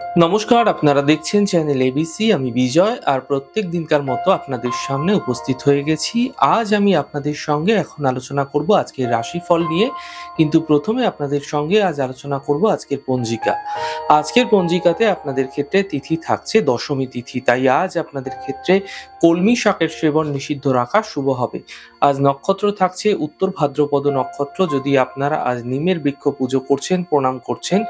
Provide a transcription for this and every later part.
নমস্কার, আপনারা দেখছেন চ্যানেল এবিসি আমি বিজয়, আর প্রত্যেক দিনকার মতো আপনাদের সামনে উপস্থিত হয়ে গেছি। আজ আমি আপনাদের সঙ্গে এখন আলোচনা করব আজকের রাশিফল নিয়ে, কিন্তু প্রথমে আপনাদের সঙ্গে আজ আলোচনা করব আজকের পঞ্জিকা। আজকের পঞ্জিকাতে আপনাদের ক্ষেত্রে তিথি থাকছে, দশমী তিথি, তাই আজ আপনাদের ক্ষেত্রে কলমি শাকের সেবন নিষিদ্ধ রাখা শুভ হবে। আজ নক্ষত্র থাকছে, উত্তর ভাদ্রপদ নক্ষত্র, যদি আপনারা আজ নিমের বৃক্ষ পুজো করছেন, প্রণাম করছেন,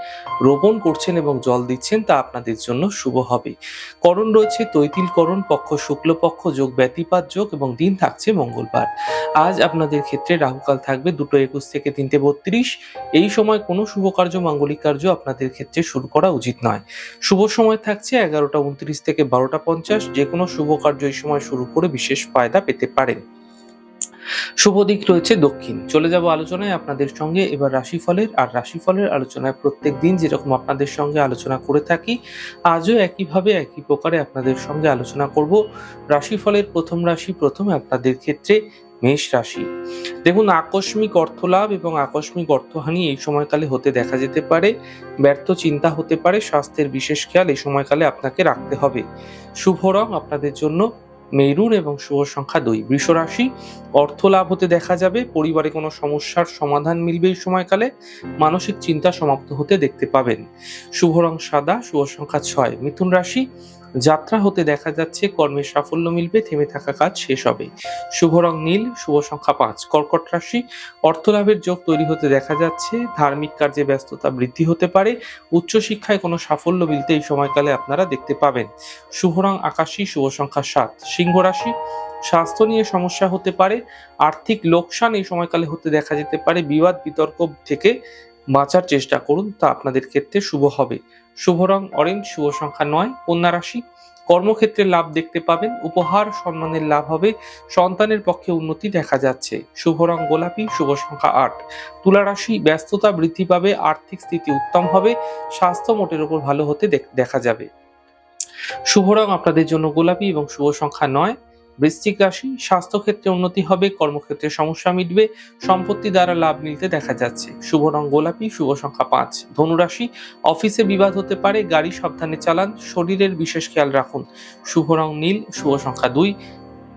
রোপণ করছেন এবং জল দিচ্ছেন তা আপনাদের জন্য শুভ হবে। করণ রয়েছে তৈতিল করণ পক্ষ শুক্লপক্ষ, যোগ ব্যতিপাত, যোগ এবং দিন থাকছে মঙ্গলবার। আজ আপনাদের ক্ষেত্রে রাহুকাল থাকবে দুটো একুশ থেকে তিনটে বত্রিশ। এই সময় কোনো শুভ কার্য, মাঙ্গলিক কার্য আপনাদের ক্ষেত্রে শুরু করা উচিত নয়। শুভ সময় থাকছে এগারোটা, উনত্রিশ থেকে বারোটা পঞ্চাশ। যে কোনো শুভ কার্য এই সময় শুরু করে বিশেষ ফায়দা পেতে পারেন। শুভ দিক রয়েছে দক্ষিণ। চলে যাব আলোচনায় আপনাদের সঙ্গে। এবার রাশিফলের, আর রাশিফলের আলোচনায় প্রত্যেক দিন যেরকম আপনাদের সঙ্গে আলোচনা করে থাকি, আজও একইভাবে একই প্রকারে আপনাদের সঙ্গে আলোচনা করব। রাশিফলের প্রথম রাশি প্রথমে আপনাদের ক্ষেত্রে মেষ রাশি। দেখুন, আকস্মিক অর্থলাভ এবং আকস্মিক অর্থহানি এই সময়কালে হতে দেখা যেতে পারে। ব্যর্থ চিন্তা হতে পারে। স্বাস্থ্যের বিশেষ খেয়াল এই সময়কালে আপনাকে রাখতে হবে। শুভ রং আপনাদের জন্য মেরুন এবং শুভ সংখ্যা দুই। বৃষ রাশি, অর্থ লাভ হতে দেখা যাবে, পরিবারে কোনো সমস্যার সমাধান মিলবে এই সময়কালে, মানসিক চিন্তা সমাপ্ত হতে দেখতে পাবেন। শুভ রং সাদা, শুভ সংখ্যা ছয়। মিথুন রাশি যাত্রা হতে দেখা যাচ্ছে, কর্মের সাফল্য মিলবে, থেমে থাকা কাজ শেষ হবে। শুভ রং নীল, শুভ সংখ্যা পাঁচ। কর্কট রাশি অর্থ লাভের যোগ তৈরি হতে দেখা যাচ্ছে, ধার্মিক কার্যে ব্যস্ততা বৃদ্ধি হতে পারে উচ্চশিক্ষায় কোনো সাফল্য মিলতে এই সময়কালে আপনারা দেখতে পাবেন। শুভ রং আকাশী, শুভ সংখ্যা সাত। সিংহ রাশি, স্বাস্থ্য নিয়ে সমস্যা হতে পারে, আর্থিক লোকসান এই সময়কালে হতে দেখা যেতে পারে, বিবাদ, বিতর্ক থেকে বাঁচার চেষ্টা করুন, তা আপনাদের ক্ষেত্রে শুভ হবে। শুভ রং অরেঞ্জ, শুভ সংখ্যা নয়, কন্যা রাশি। কর্মক্ষেত্রে লাভ দেখতে পাবেন, উপহার, সম্মানের লাভ হবে, সন্তানের পক্ষে উন্নতি দেখা যাচ্ছে। শুভ রং গোলাপি, শুভ সংখ্যা আট। তুলা রাশি, ব্যস্ততা বৃদ্ধি পাবে, আর্থিক স্থিতি উত্তম হবে, স্বাস্থ্য মোটের উপর ভালো হতে দেখা যাবে। শুভ রং আপনাদের জন্য গোলাপি এবং শুভ সংখ্যা নয়। বৃশ্চিক রাশি, স্বাস্থ্যক্ষেত্রে উন্নতি হবে, কর্মক্ষেত্রে সমস্যা মিটবে, সম্পত্তি দ্বারা লাভ মিলতে দেখা যাচ্ছে। শুভ রং গোলাপি, শুভ সংখ্যা পাঁচ। ধনুরাশি অফিসে বিবাদ হতে পারে, গাড়ি সাবধানে চালান, শরীরের বিশেষ খেয়াল রাখুন। শুভ রং নীল, শুভ সংখ্যা দুই।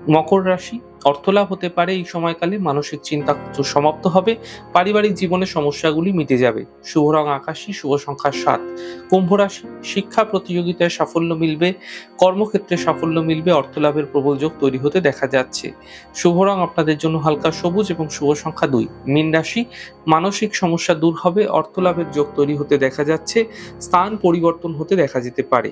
মকর রাশি অর্থলাভ হতে পারে এই সময়কালে। মানসিক চিন্তা সমাপ্ত হবে। পারিবারিক জীবনের সমস্যাগুলি মিটে যাবে। শুভ রং আকাশী, শুভ সংখ্যা সাত। কুম্ভ রাশি, শিক্ষা প্রতিযোগিতায় সাফল্য মিলবে। কর্মক্ষেত্রে সাফল্য মিলবে। অর্থলাভের প্রবল যোগ তৈরি হতে দেখা যাচ্ছে। শুভ রং আপনাদের জন্য হালকা সবুজ এবং শুভ সংখ্যা দুই। মীন রাশি, মানসিক সমস্যা দূর হবে। অর্থলাভের যোগ তৈরি হতে দেখা যাচ্ছে। স্থান পরিবর্তন হতে দেখা যেতে পারে।